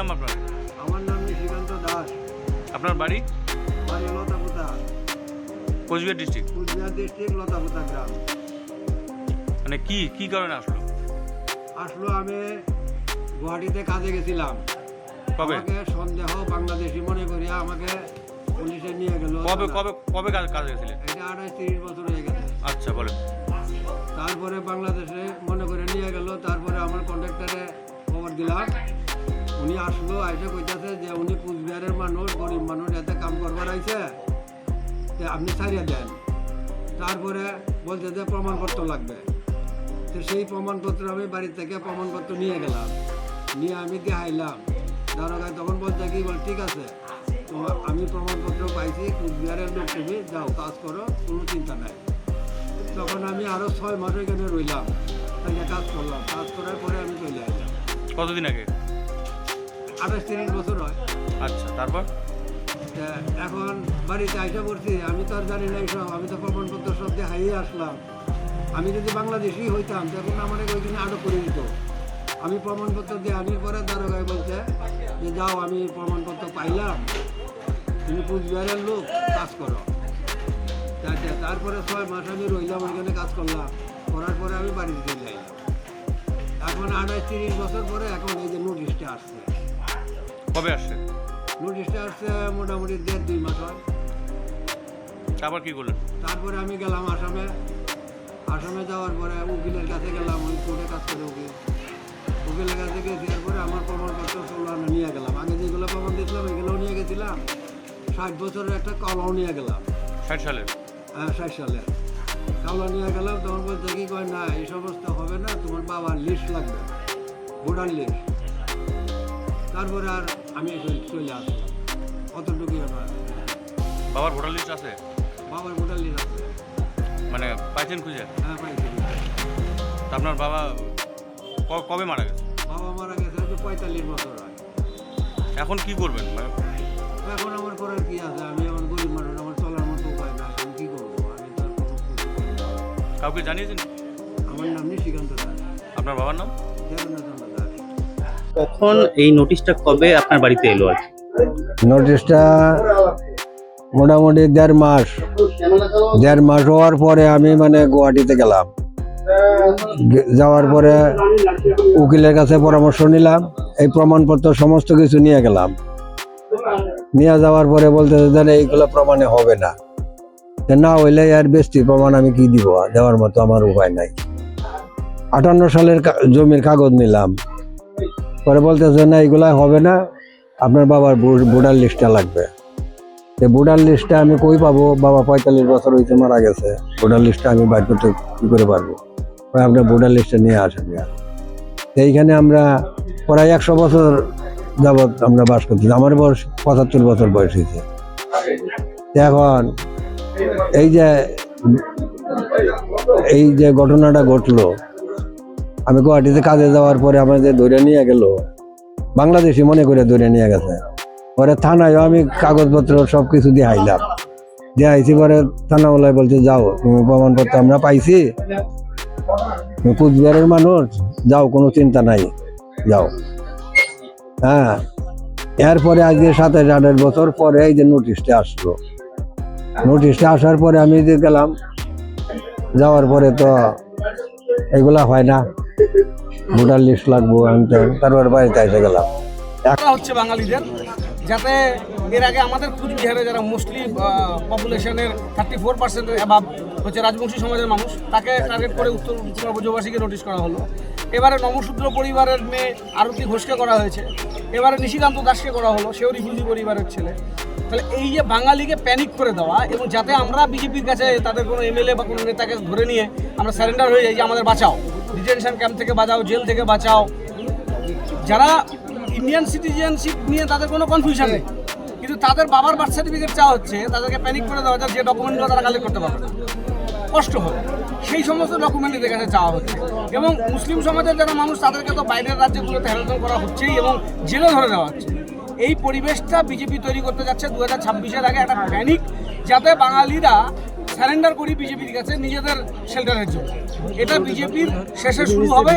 নাম আপনার? আমার নাম নিশিকান্ত দাস। আপনার বাড়ি? বাড়ি লতাপুতা। কোচবিহার ডিস্ট্রিক্ট কুচবিহার ডিস্ট্রিক্ট লতাপুতা গ্রাম। মানে কি কি কারণে আসলো? আসলো আমি গুয়াহাটিতে কাজে গেছিলাম। কবে? সন্দেহ বাংলাদেশি মনে করিয়া আমাকে পুলিশে নিয়ে গেল। কবে কবে কবে কাজ গেছিলেন এটা আঠাশ তিরিশ বছর হয়ে গেছে। আচ্ছা বলেন। তারপরে বাংলাদেশে মনে করে নিয়ে গেল তারপরে আমার কন্ট্রাক্টরে খবর দিলাম। উনি আসলো, আইসে কইতাছে যে উনি কুচবিহারের মানুষ, গরিব মানুষ, এতে কাম করবার আইছে। তে আপনি ছাড়িয়ে দেন। তারপরে বলছে যে প্রমাণপত্র লাগবে। তো সেই প্রমাণপত্র আমি বাড়ি থেকে প্রমাণপত্র নিয়ে গেলাম। নিয়ে আমি দেখাইলাম। দারোগায় তখন বলছে কি, বল, ঠিক আছে আমি প্রমাণপত্র পাইছি, কুচবিহারের লোক তুমি যাও, কাজ করো, কোনো চিন্তা নাই। তখন আমি আরও ছয় মাস এখানে রইলাম। তাকে কাজ করলাম। কাজ করার পরে আমি চলে আসলাম। কতদিন আগে? আঠাশ তিরিশ বছর হয়। আচ্ছা তারপর? এখন বাড়িতে আইসা পড়ছি আমি তো আর জানি না এইসব আমি তো প্রমাণপত্র সব দেখাইয়ে আসলাম। আমি যদি বাংলাদেশি হইতাম তখন আমার ওইখানে আটক করে দিত। আমি প্রমাণপত্র দিয়ে আনির পরে দারোগায় বলছে যে যাও আমি প্রমাণপত্র পাইলাম। তুমি কুচবিহারের লোক কাজ করো। আচ্ছা তারপরে ছয় মাস আমি রইলাম ওইখানে কাজ করলাম। করার পরে আমি বাড়িতে চলে আইলাম। এখন আঠাশ তিরিশ বছর পরে এখন এই যে নোটিশটা আসছে। কবে আসছে নোটিশটা আসছে মোটামুটি দেড় দুই মাস হয়। তারপর কি করলেন? তারপরে আমি গেলাম আসামে। আসামে যাওয়ার পরে উকিলের কাছে গেলাম ওই কোর্টে কাজ করে উকিল। উকিলের কাছে গেছি এরপরে আমার প্রমাণপত্র সব নিয়ে গেলাম। আগে যেগুলো প্রমাণ দিয়েছিলাম এগুলোও নিয়ে গেছিলাম। ষাট বছরের একটা কলও নিয়ে গেলাম। ষাট সালের? হ্যাঁ ষাট সালের। কালো নিয়ে গেলাম তখন বলতে কি কয় না এই সমস্ত হবে না তোমার বাবার লিস্ট লাগবে ভোটার লিস্ট। তারপরে আর আমি চলে আসলাম অতটুকুই আমার বাবার ভোটার লিস্ট আছে? বাবার ভোটার লিস্ট আছে। মানে পাইছেন খুঁজে? হ্যাঁ পাইছি তা আপনার বাবা ক- কবে মারা গেছে? বাবা মারা গেছে হয়তো পঁয়তাল্লিশ বছর হয় এখন কি করবেন? মানে এখন আমার করার কি আছে? আমি আমার গরিব মানুষ আমার চলার মতো উপায় না আমি কি করব? আমি তো আর কোনো কিছু করতে পারব না। কাউকে জানিয়েছেন? আমার নাম নিশিকান্ত দাস। আপনার বাবার নাম? দেবেন্দ্রচন্দ্র দাস। কখন এই নোটিশটা কবে আপনার বাড়িতে এলো আর নোটিশটা মোটামুটি দেড় মাস। দেড় মাস হওয়ার পরে আমি মানে গুয়াহাটিতে গেলাম। যাওয়ার পরে উকিলের কাছে পরামর্শ নিলাম, এই প্রমাণপত্র সমস্ত কিছু নিয়ে গেলাম। নিয়ে যাওয়ার পরে বলতে দেন এইগুলো প্রমাণে হবে না। না, হইলে আর বেশি প্রমাণ আমি কি দিব? দেওয়ার মতো আমার উপায় নাই। আটান্ন সালের জমির কাগজ নিলাম। পরে বলতেছে, না, এগুলা হবে না। আপনার বাবার ভোটার লিস্টটা লাগবে। তো ভোটার লিস্টটা আমি কই পাবো? বাবা পঁয়তাল্লিশ বছর হয়েছে মারা গেছে। ভোটার লিস্টটা আমি বাইর করতে কী করে পারব? আপনার ভোটার লিস্টটা নিয়ে আসেন এইখানে আমরা প্রায় একশো বছর যাবৎ আমরা বাস করছি আমার বয়স পঁচাত্তর বছর বয়স হয়েছে এখন এই যে এই যে ঘটনাটা ঘটলো আমি গুয়াহাটিতে কাজে যাওয়ার পরে আমাদের ধরে নিয়ে গেল, বাংলাদেশি মনে করে ধরে নিয়ে গেছে। পরে থানায় আমি কাগজপত্র সব কিছু দিয়ে আইলাম দিয়ে আইছি পরে থানাওয়ালায় বলছে, যাও, তুমি প্রমাণপত্র আমরা পাইছি। কুচবিহারের মানুষ, যাও, কোনো চিন্তা নাই, যাও। হ্যাঁ এরপরে আজকে সাতাশ আঠাশ বছর পরে এই যে নোটিশটা আসলো। নোটিশটা আসার পরে আমি যে গেলাম, যাওয়ার পরে তো এগুলা হয় না। ভোটার লিস্ট লাগবো, আমি তারপর বাড়িতে এসে গেলাম। করা হচ্ছে বাঙালিদের, যাতে এর আগে আমাদের কুচবিহারে যারা মোস্টলি পপুলেশনের থার্টি ফোর পার্সেন্টের অ্যাবাব হচ্ছে রাজবংশী সমাজের মানুষ, তাকে টার্গেট করে উত্তর ব্রজবাসীকে নোটিশ করা হলো। এবারে নমশূদ্র পরিবারের মেয়ে আরতি ঘোষকে করা হয়েছে। এবারে নিশিকান্ত দাসকে করা হলো, সেও রিফিউজি পরিবারের ছেলে। তাহলে এই যে বাঙালিকে প্যানিক করে দেওয়া এবং যাতে আমরা বিজেপির কাছে তাদের কোনো এমএলএ বা কোনো নেতাকে ধরে নিয়ে আমরা স্যারেন্ডার হয়ে যাই যে আমাদের বাঁচাও। ডিটেনশন ক্যাম্প থেকে বাঁচাও জেল থেকে বাঁচাও। যারা ইন্ডিয়ান সিটিজেনশিপ নিয়ে তাদের কোনো কনফিউশন নেই। কিন্তু তাদের বাবার বার্থ সার্টিফিকেট চাওয়া হচ্ছে, তাদেরকে প্যানিক করে দেওয়া হচ্ছে যে ডকুমেন্টগুলো তারা কালেক্ট করতে পারবে। কষ্ট হবে সেই সমস্ত ডকুমেন্ট এদের কাছে চাওয়া হচ্ছে। এবং মুসলিম সমাজের যারা মানুষ, তাদেরকে তো বাইরের রাজ্যগুলোতে হ্যারাসন করা হচ্ছেই এবং জেলে ধরে দেওয়া হচ্ছে। এই পরিবেশটা বিজেপি তৈরি করতে যাচ্ছে দু হাজার ছাব্বিশের আগে, একটা প্যানিক যাতে বাঙালিরা স্যারেন্ডার করি বিজেপির কাছে নিজেদের শেল্টারের জন্য। এটা বিজেপির শেষে শুরু হবে